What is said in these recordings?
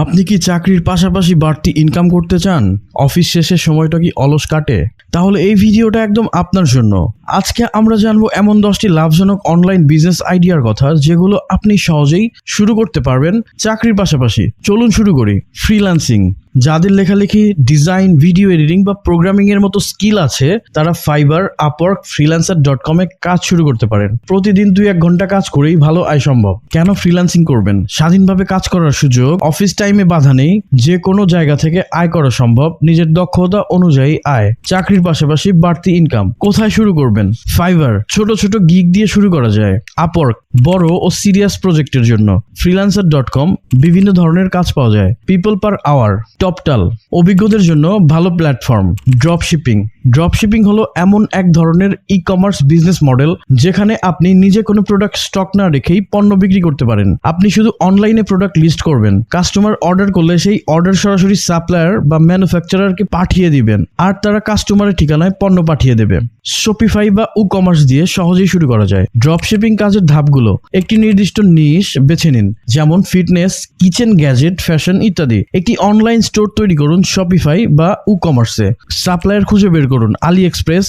আপনি কি চাকরির পাশাপাশি বাড়তি ইনকাম করতে চান? অফিস শেষে সময়টা কি অলস কাটে? তাহলে এই ভিডিওটা একদম আপনার জন্য। আজকে আমরা জানব এমন দশটি লাভজনক অনলাইন বিজনেস আইডিয়ার কথা, যেগুলো আপনি সহজেই শুরু করতে পারবেন চাকরির পাশাপাশি। চলুন শুরু করি। ফ্রিল্যান্সিং যাদের লেখালেখি ডিজাইন ভিডিও এডিটিং বা প্রোগ্রামিং এর মতো স্কিল আছে, তারা ফাইবার আপওয়ার্ক ফ্রিল্যান্সার ডট কমে কাজ শুরু করতে পারেন। প্রতিদিন দুই এক ঘণ্টা কাজ করেই ভালো আয় সম্ভব। কেন ফ্রিল্যান্সিং করবেন? স্বাধীনভাবে কাজ করার সুযোগ অফিস টাইমে বাধা নেই, যে কোনো জায়গা থেকে আয় করা সম্ভব, নিজের দক্ষতা অনুযায়ী আয়, চাকরির পাশাপাশি বাড়তি ইনকাম কোথায় শুরু করবেন? ফাইবার ছোট ছোট গিগ দিয়ে শুরু করা যায়। আপওয়ার্ক বড় ও সিরিয়াস প্রজেক্টের জন্য। ফ্রিল্যান্সার ডট কম বিভিন্ন ধরনের কাজ পাওয়া যায়। People per hour Toptal. অভিজ্ঞদের জন্য ভালো platform drop shipping drop shipping হলো এমন এক ধরনের ই কমার্স বিজনেস মডেল যেখানে আপনি নিজে কোনো প্রোডাক্ট স্টক না রেখেই পণ্য বিক্রি করতে পারেন। আপনি শুধু অনলাইনে প্রোডাক্ট লিস্ট করবেন। কাস্টমার অর্ডার করলে সেই অর্ডার সরাসরি সাপ্লায়ার বা ম্যানুফ্যাকচারারকে পাঠিয়ে দিবেন। আর তারা কাস্টমারের ঠিকানায় পণ্য পাঠিয়ে দেবে। শপিফাই বা উ কমার্স দিয়ে সহজেই শুরু করা যায়। ড্রপ শিপিং কাজের ধাপগুলো একটি নির্দিষ্ট নিশ বেছে নিন, যেমন ফিটনেস কিচেন গ্যাজেট ফ্যাশন ইত্যাদি। একটি অনলাইন স্টোর তৈরি করুন শপিফাই বা উ কমার্সে সাপ্লায়ার খুঁজে বের করুন AliExpress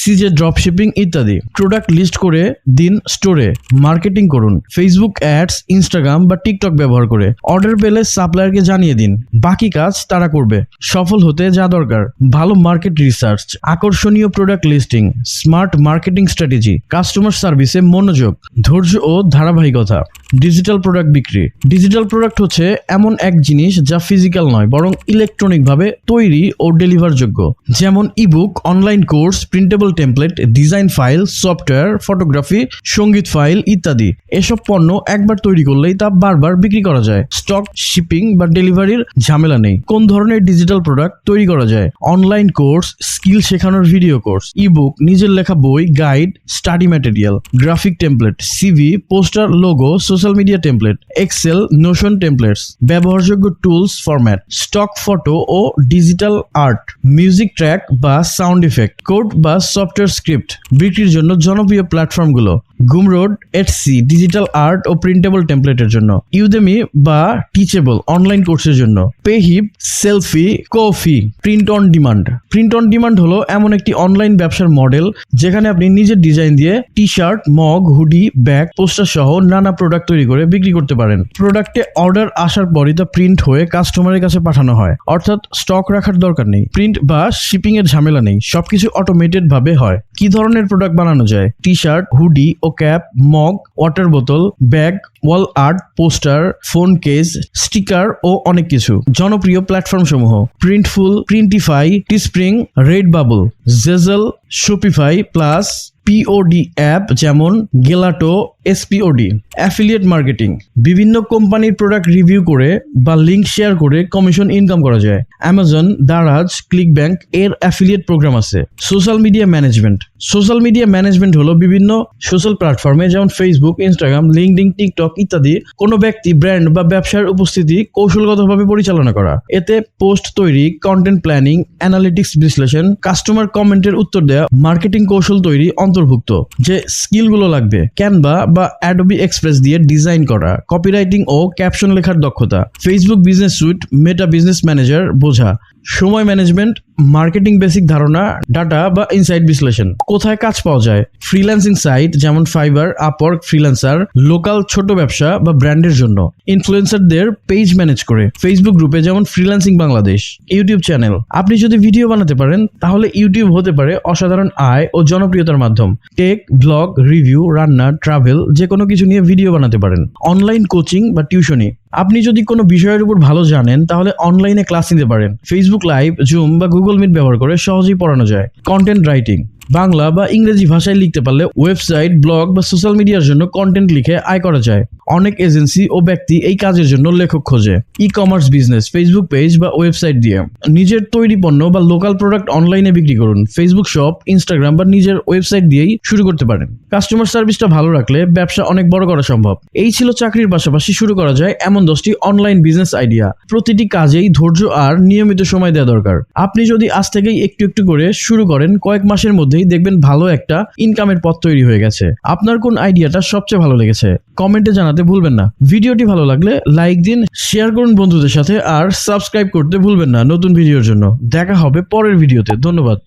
CJ drop shipping ইত্যাদি। প্রোডাক্ট লিস্ট করে দিন স্টোরে মার্কেটিং করুন। ফেসবুক অ্যাডস ইনস্টাগ্রাম বা টিকটক ব্যবহার করে। অর্ডার পেলে সাপ্লায়ারকে জানিয়ে দিন। বাকি কাজ তারা করবে। সফল হতে যা দরকার। ভালো মার্কেট রিসার্চ আকর্ষণীয় product listing smart marketing strategy customer সার্ভিসে মনোযোগ, ধৈর্য ও ধারাবাহিকতা। ডিজিটাল প্রোডাক্ট বিক্রি। ডিজিটাল প্রোডাক্ট হচ্ছে এমন এক জিনিস যা ফিজিক্যাল নয়, বরং ইলেকট্রনিক ভাবে তৈরি ও ডেলিভার যোগ্য যেমন ebook online course printable template design file software photography সংগীত ফাইল ইত্যাদি। এসব পণ্য একবার তৈরি করলেই তা বারবার বিক্রি করা যায়। স্টক, শিপিং বা ডেলিভারির ঝামেলা নেই। কোন ধরনের ডিজিটাল প্রোডাক্ট তৈরি করা যায়? অনলাইন কোর্স স্কিল শেখানোর ভিডিও কোর্স ইবুক নিজের লেখা বই guide study material graphic template CV poster logo social media template Excel Notion templates ব্যবহারযোগ্য টুলস ফরম্যাট স্টক ফটো ও ডিজিটাল আর্ট মিউজিক ট্র্যাক বা সাউন্ড ইফেক্ট কোড বা software script বিক্রির জন্য জনপ্রিয় প্ল্যাটফর্মগুলো গুমরোড এটসি ডিজিটাল আর্ট ও printable টেমপ্লেটের জন্য। ইউদেমি বা টিচেবল অনলাইন কোর্সের জন্য। Payhip Sellfy Ko-fi print on demand print on demand হলো এমন একটি অনলাইন ব্যবসার মডেল যেখানে আপনি নিজের ডিজাইন দিয়ে T shirt mug hoodie bag poster সহ নানা প্রোডাক্ট তৈরি করে বিক্রি করতে পারেন। প্রোডাক্টে অর্ডার আসার পরই তা প্রিন্ট হয়ে কাস্টমারের কাছে পাঠানো হয়। অর্থাৎ স্টক রাখার দরকার নেই। প্রিন্ট বা শিপিং এর ঝামেলা নেই। সবকিছু অটোমেটেড ভাবে হয়। কি ধরনের প্রোডাক্ট বানানো যায়? টি শার্ট হুডি ও ক্যাপ মগ ওয়াটার বোতল bag wall art poster phone case sticker ও অনেক কিছু। জনপ্রিয় প্ল্যাটফর্ম সমূহ। Printful Printify Teespring Redbubble Zazzle Shopify plus POD app যেমন গেলাটো এসপিওডি অ্যাফিলিয়েট মার্কেটিং বিভিন্ন কোম্পানির প্রোডাক্ট রিভিউ করে বা লিঙ্ক শেয়ার করে কমিশন ইনকাম করা যায়। অ্যামাজন দারাজ ক্লিক ব্যাংক এর অ্যাফিলিয়েট প্রোগ্রাম আছে। Social media management social media management হলো বিভিন্ন সোশ্যাল প্ল্যাটফর্মে যেমন ফেসবুক ইনস্টাগ্রাম লিঙ্কডিন টিকটক ইত্যাদি কোনো ব্যক্তি ব্র্যান্ড বা ব্যবসার উপস্থিতি কৌশলগতভাবে পরিচালনা করা। এতে পোস্ট তৈরি কন্টেন্ট প্ল্যানিং অ্যানালিটিক্স বিশ্লেষণ কাস্টমার কমেন্টের উত্তর দেওয়া মার্কেটিং কৌশল তৈরি অন্তর্ভুক্ত। যে স্কিলগুলো লাগবে ক্যানভা বা অ্যাডোবি এক্সপ্রেস দিয়ে ডিজাইন করা কপিরাইটিং ও ক্যাপশন লেখার দক্ষতা Facebook business suite Meta business manager বোঝা। সময় ম্যানেজমেন্ট মার্কেটিং বেসিক ধারণা ডাটা বা ইনসাইট বিশ্লেষণ। কোথায় কাজ পাওয়া যায়? ফ্রিল্যান্সিং সাইট যেমন ফাইবার আপওয়ার্ক ফ্রিল্যান্সার লোকাল ছোট ব্যবসা বা ব্র্যান্ডের জন্য। ইনফ্লুয়েন্সারদের পেজ ম্যানেজ করে। ফেসবুক গ্রুপে যেমন ফ্রিল্যান্সিং বাংলাদেশ ইউটিউব চ্যানেল আপনি যদি ভিডিও বানাতে পারেন, তাহলে ইউটিউব হতে পারে অসাধারণ আয় ও জনপ্রিয়তার মাধ্যম। টেক ব্লগ রিভিউ রান্না ট্রাভেল যে কোনো কিছু নিয়ে ভিডিও বানাতে পারেন। অনলাইন কোচিং বা টিউশনি আপনি যদি কোনো বিষয়ের উপর ভালো জানেন, তাহলে অনলাইনে ক্লাস নিতে পারেন। ফেসবুক লাইভ জুম বা গুগল মিট ব্যবহার করে সহজেই পড়ানো যায়। কন্টেন্ট রাইটিং বাংলা বা ইংরেজি ভাষায় লিখতে পারলে ওয়েবসাইট ব্লগ বা সোশ্যাল মিডিয়ার জন্য কন্টেন্ট লিখে আয় করা যায়। অনেক এজেন্সি ও ব্যক্তি এই কাজের জন্য লেখক খোঁজে। E commerce business Facebook page বা ওয়েবসাইট দিয়ে। নিজের তৈরি পণ্য বা লোকাল প্রোডাক্ট অনলাইনে বিক্রি করুন। ফেসবুক শপ ইনস্টাগ্রাম বা নিজের ওয়েবসাইট দিয়েই শুরু করতে পারেন। কাস্টমার সার্ভিসটা ভালো রাখলে ব্যবসা অনেক বড় করা সম্ভব। এই ছিল চাকরির পাশাপাশি শুরু করা যায় এমন দশটি অনলাইন বিজনেস আইডিয়া প্রতিটি কাজেই ধৈর্য আর নিয়মিত সময় দেওয়া দরকার। আপনি যদি আজ থেকেই একটু একটু করে শুরু করেন, কয়েক মাসের মধ্যে মধ্যেই দেখবেন ভালো একটা ইনকামের পথ তৈরি হয়ে গেছে, আপনার কোন আইডিয়াটা সবচেয়ে ভালো লেগেছে? কমেন্টে জানাতে ভুলবেন না। ভিডিওটি ভালো লাগলে লাইক দিন শেয়ার করুন বন্ধুদের সাথে, আর সাবস্ক্রাইব করতে ভুলবেন না নতুন ভিডিওর জন্য। দেখা হবে পরের ভিডিওতে ধন্যবাদ।